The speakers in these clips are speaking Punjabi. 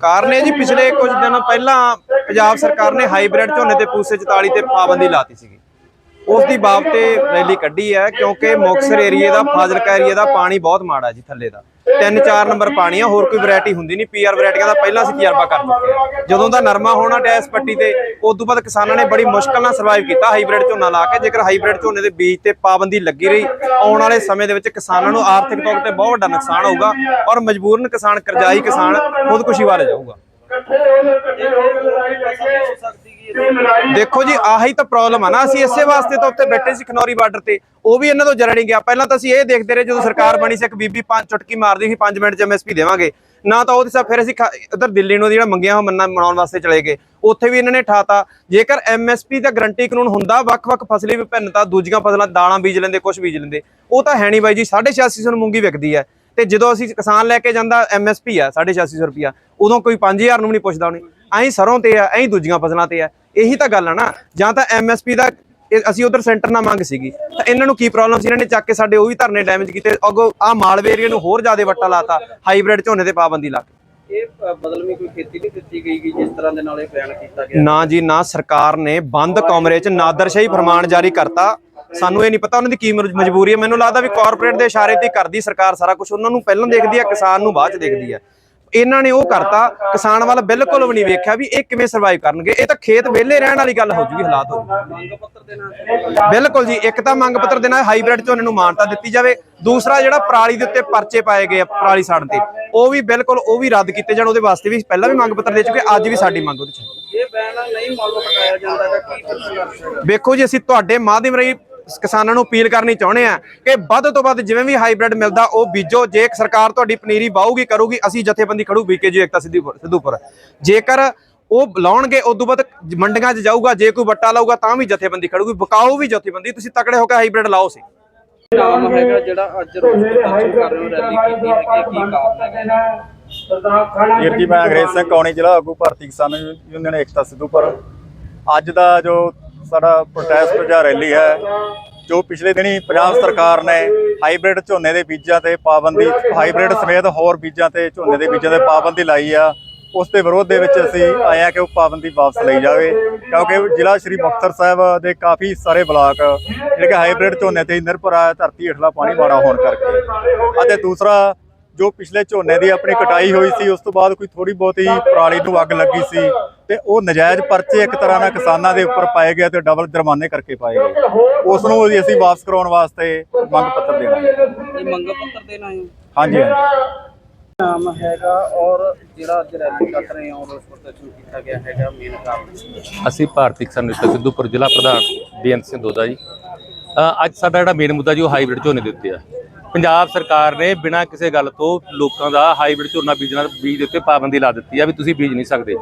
ਕਾਰਨ ਇਹ ਜੀ ਪਿਛਲੇ ਕੁਝ ਦਿਨ ਪਹਿਲਾਂ ਪੰਜਾਬ ਸਰਕਾਰ ਨੇ ਹਾਈਬ੍ਰਿਡ ਝੋਨੇ ਤੇ ਪੂਸੇ 44 ਤੇ ਪਾਬੰਦੀ ਲਾਤੀ ਸੀਗੀ। ਉਸ ਦੀ ਬਾਬ ਤੇ ਰੈਲੀ ਕੱਢੀ ਹੈ, ਕਿਉਂਕਿ ਮੁਕਤਸਰ ਏਰੀਏ ਦਾ, ਫਾਜ਼ਿਲਕਾ ਏਰੀਏ ਦਾ ਪਾਣੀ ਬਹੁਤ ਮਾੜਾ ਜੀ ਥੱਲੇ ਦਾ। 3-4 ਨੰਬਰ ਪਾਣੀ ਆ, ਹੋਰ ਕੋਈ ਵੈਰਾਈਟੀ ਹੁੰਦੀ ਨਹੀਂ। ਪੀਆਰ ਵੈਰਾਈਟੀਆਂ ਦਾ ਪਹਿਲਾਂ ਅਸੀਂ ਤਜਰਬਾ ਕਰ ਚੁੱਕੇ ਹਾਂ। ਜਦੋਂ ਦਾ ਨਰਮਾ ਹੋਣਾ ਟੈਸ ਪੱਟੀ ਤੇ ਉਸ ਤੋਂ ਬਾਅਦ ਕਿਸਾਨਾਂ ਨੇ ਬੜੀ ਮੁਸ਼ਕਲ ਨਾਲ ਸਰਵਾਈਵ ਕੀਤਾ, ਹਾਈਬ੍ਰਿਡ ਝੋਨਾ ਲਾ ਕੇ। ਜੇਕਰ ਹਾਈਬ੍ਰਿਡ ਝੋਨੇ ਦੇ ਬੀਜ ਤੇ ਪਾਬੰਦੀ ਲੱਗੀ ਰਹੀ, ਆਉਣ ਵਾਲੇ ਸਮੇਂ ਦੇ ਵਿੱਚ ਕਿਸਾਨਾਂ ਨੂੰ ਆਰਥਿਕ ਤੌਰ ਤੇ ਬਹੁਤ ਵੱਡਾ ਨੁਕਸਾਨ ਹੋਊਗਾ ਔਰ ਮਜਬੂਰਨ ਕਿਸਾਨ, ਕਰਜ਼ਾਈ ਕਿਸਾਨ ਖੁਦਕੁਸ਼ੀ ਵੱਲ ਜਾਊਗਾ। ਦੇਖੋ ਜੀ, ਆਹੀ ਤਾਂ ਪ੍ਰੋਬਲਮ ਆ ਨਾ। ਅਸੀਂ ਇਸੇ ਵਾਸਤੇ ਤਾਂ ਉੱਤੇ ਬੈਠੇ ਸੀ ਖਨੌਰੀ ਬਾਰਡਰ ਤੇ। ਉਹ ਵੀ ਇਹਨਾਂ ਤੋਂ ਜਰਾ ਨਹੀਂ ਗਿਆ। ਪਹਿਲਾਂ ਤਾਂ ਅਸੀਂ ਇਹ ਦੇਖਦੇ ਰਹੇ, ਜਦੋਂ ਸਰਕਾਰ ਬਣੀ ਸੀ, ਇੱਕ ਬੀਬੀ ਪੰਜ ਚੁਟਕੀ ਮਾਰਦੀ ਸੀ 5 ਮਿੰਟ ਚ ਐਮਐਸਪੀ ਦੇਵਾਂਗੇ। ਨਾ ਤਾਂ ਉਹਦੇ ਸਾਹ ਫਿਰ ਅਸੀਂ ਉਧਰ ਦਿੱਲੀ ਨੂੰ ਜਿਹੜਾ ਮੰਗਿਆ ਹੋਇਆ ਮੰਨਾ ਮਨਾਉਣ ਵਾਸਤੇ ਚਲੇ ਗਏ। ਉੱਥੇ ਵੀ ਇਹਨਾਂ ਨੇ ਠਾਤਾ। ਜੇਕਰ ਐਮਐਸਪੀ ਦਾ ਗਰੰਟੀ ਕਾਨੂੰਨ ਹੁੰਦਾ, ਵੱਖ-ਵੱਖ ਫਸਲੀ ਵਿਭਿੰਨਤਾ, ਦੂਜੀਆਂ ਫਸਲਾਂ ਦਾਲਾਂ ਬੀਜ ਲੈਂਦੇ ਕੁਝ ਬੀਜ ਲੈਂਦੇ, ਉਹ ਤਾਂ ਹੈ ਨਹੀਂ ਬਾਈ ਜੀ। 8650 ਨੂੰ ਮੂੰਗੀ ਵਿਕਦੀ ਹੈ। ਤੇ ਜਦੋਂ ਅਸੀਂ ਕਿਸਾਨ ਲੈ ਕੇ ਜਾਂਦਾ ਐਮਐਸਪੀ ਆ 8650 ਰੁਪਿਆ ਉਦੋਂ ਕੋਈ 5000 ਨੂੰ ਵੀ ਨਹੀਂ ਪੁੱਛਦਾ ਉਹਨੇ। ਐਂ ਸਰੋਂ ਤੇ ਆ, ਐਂ ਦੂਜੀਆਂ ਫਸਲਾਂ ਤੇ ਆ। ਇਹੀ ਤਾਂ ਗੱਲ ਆ ਨਾ ਜਾਂ ਤਾਂ ਐਮਐਸਪੀ ਦਾ ਅਸੀਂ ਉਧਰ ਸੈਂਟਰ ਨਾਲ ਮੰਗ ਸੀਗੀ। ਤਾਂ ਇਹਨਾਂ ਨੂੰ ਕੀ ਪ੍ਰੋਬਲਮ ਸੀ? ਇਹਨਾਂ ਨੇ ਚੱਕ ਕੇ ਸਾਡੇ ਉਹ ਵੀ ਧਰਨੇ ਡੈਮੇਜ ਕੀਤੇ। ਅੱਗੋਂ ਆ ਮਾਲਵੇ ਏਰੀਆ ਨੂੰ ਹੋਰ ਜ਼ਿਆਦਾ ਵੱਟਾ ਲਾਤਾ ਹਾਈਬ੍ਰਿਡ ਝੋਨੇ ਤੇ ਪਾਬੰਦੀ ਲਾ ਕੇ। ਇਹ ਅ, ਬਦਲਵੀਂ ਕੋਈ ਖੇਤੀ ਨਹੀਂ ਦਿੱਤੀ ਗਈ ਗੀ ਜਿਸ ਤਰ੍ਹਾਂ ਦੇ ਨਾਲ ਇਹ ਬਿਆਨ ਕੀਤਾ ਗਿਆ? ਨਾ ਜੀ ਨਾ ਸਰਕਾਰ ਨੇ ਬੰਦ ਕਮਰੇ 'ਚ ਨਾਦਰਸ਼ਾਹੀ ਫਰਮਾਨ ਜਾਰੀ ਕਰਤਾ। ਸਾਨੂੰ ਇਹ ਨਹੀਂ ਪਤਾ ਉਹਨਾਂ ਦੀ ਕੀ ਮਜ- ਮਜਬੂਰੀ ਹੈ। ਮੈਨੂੰ ਲੱਗਦਾ ਵੀ ਕਾਰਪੋਰੇਟ ਦੇ ਇਸ਼ਾਰੇ ਤੇ ਕਰਦੀ ਸਰਕਾਰ ਸਾਰਾ ਕੁਝ ਉਹਨਾਂ ਨੂੰ ਪਹਿਲਾਂ ਦੇਖਦੀ ਹੈ ਕਿਸਾਨ ਨੂੰ ਬਾਅਦ 'ਚ ਦੇਖਦੀ ਹੈ ਇਹਨਾਂ ਨੇ ਉਹ ਕਰਤਾ ਕਿਸਾਨ ਵੱਲ ਬਿਲਕੁਲ ਵੀ ਨਹੀਂ ਵੇਖਿਆ ਵੀ ਇਹ ਕਿਵੇਂ ਸਰਵਾਈਵ ਕਰਨਗੇ। ਇਹ ਤਾਂ ਖੇਤ ਵਿਹਲੇ ਰਹਿਣ ਵਾਲੀ ਗੱਲ ਹੋ ਜੂਗੀ ਹਾਲਾਤ ਹੋ ਬਿਲਕੁਲ ਜੀ ਇੱਕ ਤਾਂ ਮੰਗ ਪੱਤਰ ਦੇਣਾ ਹਾਈਬ੍ਰਿਡ ਝੋਨੇ ਨੂੰ ਮਾਨਤਾ ਦਿੱਤੀ ਜਾਵੇ। ਦੂਸਰਾ ਜਿਹੜਾ ਪਰਾਲੀ ਦੇ ਉੱਤੇ ਪਰਚੇ ਪਾਏ ਗਏ ਪਰਾਲੀ ਸਾੜਨ ਤੇ ਉਹ ਵੀ ਬਿਲਕੁਲ ਉਹ ਵੀ ਰੱਦ ਕੀਤੇ ਜਾਣ ਉਹਦੇ ਵਾਸਤੇ ਵੀ ਪਹਿਲਾਂ ਵੀ ਮੰਗ ਪੱਤਰ ਦੇ ਚੁੱਕੇ ਅੱਜ ਵੀ ਸਾਡੀ ਮੰਗ ਉਹਦੇ ਚ ਇਹ ਬਿਆਨ ਨਹੀਂ ਮੰਨ ਪਟਾਇਆ ਜਾਂਦਾ ਤਾਂ ਕੀ ਵੇਖੋ ਜੀ ਅਸੀਂ ਤੁਹਾਡੇ ਮਾਧਿਅਮ ਰਾਹੀਂ ਕਿਸਾਨਾਂ ਨੂੰ ਅਪੀਲ ਕਰਨੀ ਚਾਹੁੰਦੇ ਆ ਕਿ ਵੱਧ ਤੋਂ ਵੱਧ ਜਿਵੇਂ ਵੀ ਹਾਈਬ੍ਰਿਡ ਮਿਲਦਾ ਉਹ ਬੀਜੋ। ਜੇ ਸਰਕਾਰ ਤੁਹਾਡੀ ਪਨੀਰੀ ਬਾਹੂਗੀ ਕਰੂਗੀ ਅਸੀਂ ਜਥੇਬੰਦੀ ਖੜੂ ਬੀਕੇ ਜੀ ਏਕਤਾ ਸਿੱਧੂਪੁਰ ਸਿੱਧੂਪੁਰ ਜੇਕਰ ਉਹ ਲਾਉਣਗੇ ਉਸ ਤੋਂ ਬਾਅਦ ਮੰਡੀਆਂ 'ਚ ਜਾਊਗਾ ਜੇ ਕੋਈ ਵੱਟਾ ਲਾਊਗਾ ਤਾਂ ਵੀ ਜਥੇਬੰਦੀ ਖੜੂਗੀ ਬਕਾਓ ਵੀ ਜਥੇਬੰਦੀ। ਤੁਸੀਂ ਤਕੜੇ ਹੋ ਕੇ ਹਾਈਬ੍ਰਿਡ ਲਾਓ ਸੀ। ਨਾਮ ਹੈਗਾ ਜਿਹੜਾ ਅੱਜ ਰੋਸ ਪ੍ਰਦਰਸ਼ਨ ਕਰ ਰਹੇ ਹੋ ਰੈਲੀ ਕੀਤੀ ਹੈ, ਕੀ ਕਾਰਨ ਹੈਗਾ? ਵੀਰ ਜੀ ਮੈਂ ਅੰਗਰੇਜ਼ ਸਿੰਘ ਕੌਣੀ ਜ਼ਿਲ੍ਹਾ ਆਗੂ ਭਾਰਤੀ ਕਿਸਾਨ ਯੂਨੀਅਨ ਏਕਤਾ ਸਿੱਧੂਪੁਰ ਅੱਜ ਦਾ ਜੋ ਸਾਡਾ ਪ੍ਰੋਟੈਸਟ ਜਾਂ ਰੈਲੀ ਹੈ, ਜੋ ਪਿਛਲੇ ਦਿਨੀ ਪੰਜਾਬ ਸਰਕਾਰ ਨੇ ਹਾਈਬ੍ਰਿਡ ਝੋਨੇ ਦੇ ਬੀਜਾਂ ਤੇ ਪਾਬੰਦੀ ਹਾਈਬ੍ਰਿਡ ਸਮੇਤ ਹੋਰ ਬੀਜਾਂ ਤੇ ਝੋਨੇ ਦੇ ਬੀਜਾਂ ਤੇ ਪਾਬੰਦੀ ਲਾਈ ਆ, ਉਸ ਦੇ ਵਿਰੋਧ ਦੇ ਵਿੱਚ ਅਸੀਂ ਆਏ ਆ ਕਿ ਉਹ ਪਾਬੰਦੀ ਵਾਪਸ ਲਈ ਜਾਵੇ, ਕਿਉਂਕਿ ਜ਼ਿਲ੍ਹਾ ਸ਼੍ਰੀ ਮੁਕਤਸਰ ਸਾਹਿਬ ਦੇ ਕਾਫੀ ਸਾਰੇ ਬਲਾਕ ਜਿਹੜੇ ਕਿ ਹਾਈਬ੍ਰਿਡ ਝੋਨੇ ਤੇ ਹੀ ਨਿਰਭਰ ਆ, ਧਰਤੀ ਹੇਠਲਾ ਪਾਣੀ ਮਾੜਾ ਹੋਣ ਕਰਕੇ। ਅਤੇ ਦੂਸਰਾ ਜੋ ਪਿਛਲੇ ਝੋਨੇ ਦੀ ਆਪਣੀ ਕਟਾਈ ਹੋਈ ਸੀ ਉਸ ਤੋਂ ਬਾਅਦ ਕੋਈ ਥੋੜੀ ਬਹੁਤੀ ਪਰਾਲੀ ਨੂੰ ਅੱਗ ਲੱਗੀ ਸੀ ਤੇ ਉਹ ਨਜਾਇਜ਼ ਪਰਚੇ ਇੱਕ ਤਰ੍ਹਾਂ ਨਾਲ ਕਿਸਾਨਾਂ ਦੇ ਉੱਪਰ ਪਾਏ ਗਏ ਤੇ ਡਬਲ ਜੁਰਮਾਨੇ ਕਰਕੇ ਪਾਏ ਗਏ। ਉਸ ਨੂੰ ਵੀ ਅਸੀਂ ਵਾਪਸ ਕਰਾਉਣ ਵਾਸਤੇ ਮੰਗ ਪੱਤਰ ਦੇਣਾ। ਹੈ। ਇਹ ਮੰਗ ਪੱਤਰ ਦੇਣਾ ਹੈ? ਹਾਂਜੀ ਹਾਂਜੀ। ਨਾਮ ਹੈਗਾ ਔਰ ਜਿਹੜਾ ਅੱਜ ਰੈਲੀ ਕੱਢ ਰਹੇ ਹੋ ਰੋਸ ਪ੍ਰਦਰਸ਼ਨ ਕੀਤਾ ਗਿਆ ਹੈਗਾ ਮੇਨ ਕਾਰਨ ਅਸੀਂ ਭਾਰਤੀ ਕਿਸਾਨ ਯੂਨੀਅਨ ਸਿੱਧੂਪੁਰ ਜ਼ਿਲ੍ਹਾ ਪ੍ਰਧਾਨ ਬੇਅੰਤ ਸਿੰਘ ਦੋਦਾ ਜੀ। ਅ, ਅੱਜ ਸਾਡਾ ਜਿਹੜਾ ਮੇਨ ਮੁੱਦਾ ਜੀ ਉਹ ਹਾਈਬ੍ਰਿਡ ਝੋਨੇ ਦੇ ਉੱਤੇ ਆ। ਪੰਜਾਬ ਸਰਕਾਰ ਨੇ ਬਿਨਾਂ ਕਿਸੇ ਗੱਲ ਤੋਂ ਲੋਕਾਂ ਦਾ ਹਾਈਬ੍ਰਿਡ ਝੋਨਾ ਬੀਜਣਾ, ਬੀਜ ਦੇ ਉੱਤੇ ਪਾਬੰਦੀ ਲਾ ਦਿੱਤੀ ਆ ਵੀ ਤੁਸੀਂ ਬੀਜ ਨਹੀਂ ਸਕਦੇ।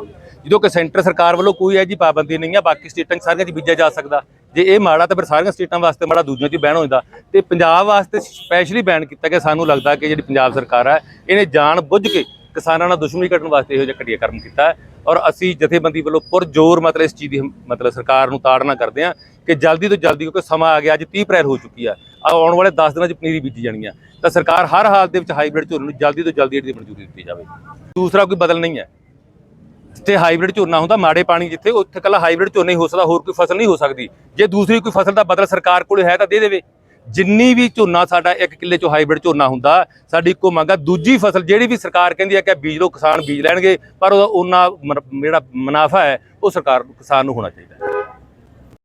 ਜਦੋਂ ਕਿ ਸੈਂਟਰ ਸਰਕਾਰ ਵੱਲੋਂ ਕੋਈ ਹੈ ਜੀ ਪਾਬੰਦੀ ਨਹੀਂ ਆ, ਬਾਕੀ ਸਟੇਟਾਂ 'ਚ ਸਾਰੀਆਂ 'ਚ ਬੀਜਿਆ ਜਾ ਸਕਦਾ। ਜੇ ਇਹ ਮਾੜਾ ਤਾਂ ਫਿਰ ਸਾਰੀਆਂ ਸਟੇਟਾਂ ਵਾਸਤੇ ਮਾੜਾ, ਦੂਜਿਆਂ 'ਚ ਬੈਨ ਹੋ ਜਾਂਦਾ ਤੇ ਪੰਜਾਬ ਵਾਸਤੇ ਸਪੈਸ਼ਲੀ ਬੈਨ ਕੀਤਾ ਗਿਆ, ਸਾਨੂੰ ਲੱਗਦਾ ਕਿ ਜਿਹੜੀ ਪੰਜਾਬ ਸਰਕਾਰ ਹੈ ਇਹਨੇ ਜਾਣ ਬੁੱਝ ਕੇ ਕਿਸਾਨਾਂ ਨਾਲ ਦੁਸ਼ਮਣੀ ਘਟਣ ਵਾਸਤੇ ਇਹੋ ਜਿਹਾ ਘਟੀਆ ਕਰਮ ਕੀਤਾ। ਔਰ ਅਸੀਂ ਜਥੇਬੰਦੀ ਵੱਲੋਂ ਪੁਰਜ਼ੋਰ ਮਤਲਬ ਇਸ ਚੀਜ਼ ਦੀ ਮਤਲਬ ਸਰਕਾਰ ਨੂੰ ਤਾੜਨਾ ਕਰਦੇ ਹਾਂ ਕਿ ਜਲਦੀ ਤੋਂ ਜਲਦੀ, ਕਿਉਂਕਿ ਸਮਾਂ ਆ ਗਿਆ, ਅੱਜ 30 ਅਪ੍ਰੈਲ ਹੋ ਚੁੱਕੀ ਆ ਆਉਣ ਵਾਲੇ 10 ਦਿਨਾਂ 'ਚ ਪਨੀਰੀ ਬੀਜੀ ਜਾਣੀ ਆ। ਤਾਂ ਸਰਕਾਰ ਹਰ ਹਾਲਤ ਦੇ ਵਿੱਚ ਹਾਈਬ੍ਰਿਡ ਝੋਨੇ ਨੂੰ ਜਲਦੀ ਤੋਂ ਜਲਦੀ ਇਹਦੀ ਮਨਜ਼ੂਰੀ ਦਿੱਤੀ ਜਾਵੇ। ਦੂਸਰਾ ਕੋਈ ਬਦਲ ਨਹੀਂ ਹੈ। ਜਿੱਥੇ ਹਾਈਬ੍ਰਿਡ ਝੋਨਾ ਹੁੰਦਾ, ਮਾੜੇ ਪਾਣੀ ਜਿੱਥੇ, ਉੱਥੇ ਕੱਲਾ ਹਾਈਬ੍ਰਿਡ ਝੋਨੇ ਹੀ ਹੋ ਸਕਦਾ, ਹੋਰ ਕੋਈ ਫਸਲ ਨਹੀਂ ਹੋ ਸਕਦੀ। ਜੇ ਦੂਸਰੀ ਕੋਈ ਫਸਲ ਦਾ ਬਦਲ ਸਰਕਾਰ ਕੋਲ ਹੈ ਤਾਂ ਦੇ ਦੇਵੇ। ਜਿੰਨੀ ਵੀ ਝੋਨਾ ਸਾਡਾ ਇੱਕ ਕਿੱਲੇ ਚੋਂ ਹਾਈਬ੍ਰਿਡ ਝੋਨਾ ਹੁੰਦਾ, ਸਾਡੀ ਇੱਕੋ ਮੰਗ ਆ, ਦੂਜੀ ਫਸਲ ਜਿਹੜੀ ਵੀ ਸਰਕਾਰ ਕਹਿੰਦੀ ਹੈ ਕਿ ਬੀਜ ਲਓ, ਕਿਸਾਨ ਬੀਜ ਲੈਣਗੇ, ਪਰ ਉਹਦਾ ਉਹਨਾਂ ਜਿਹੜਾ ਮੁਨਾਫਾ ਹੈ, ਉਹ ਸਰਕਾਰ ਕਿਸਾਨ ਨੂੰ ਹੋਣਾ ਚਾਹੀਦਾ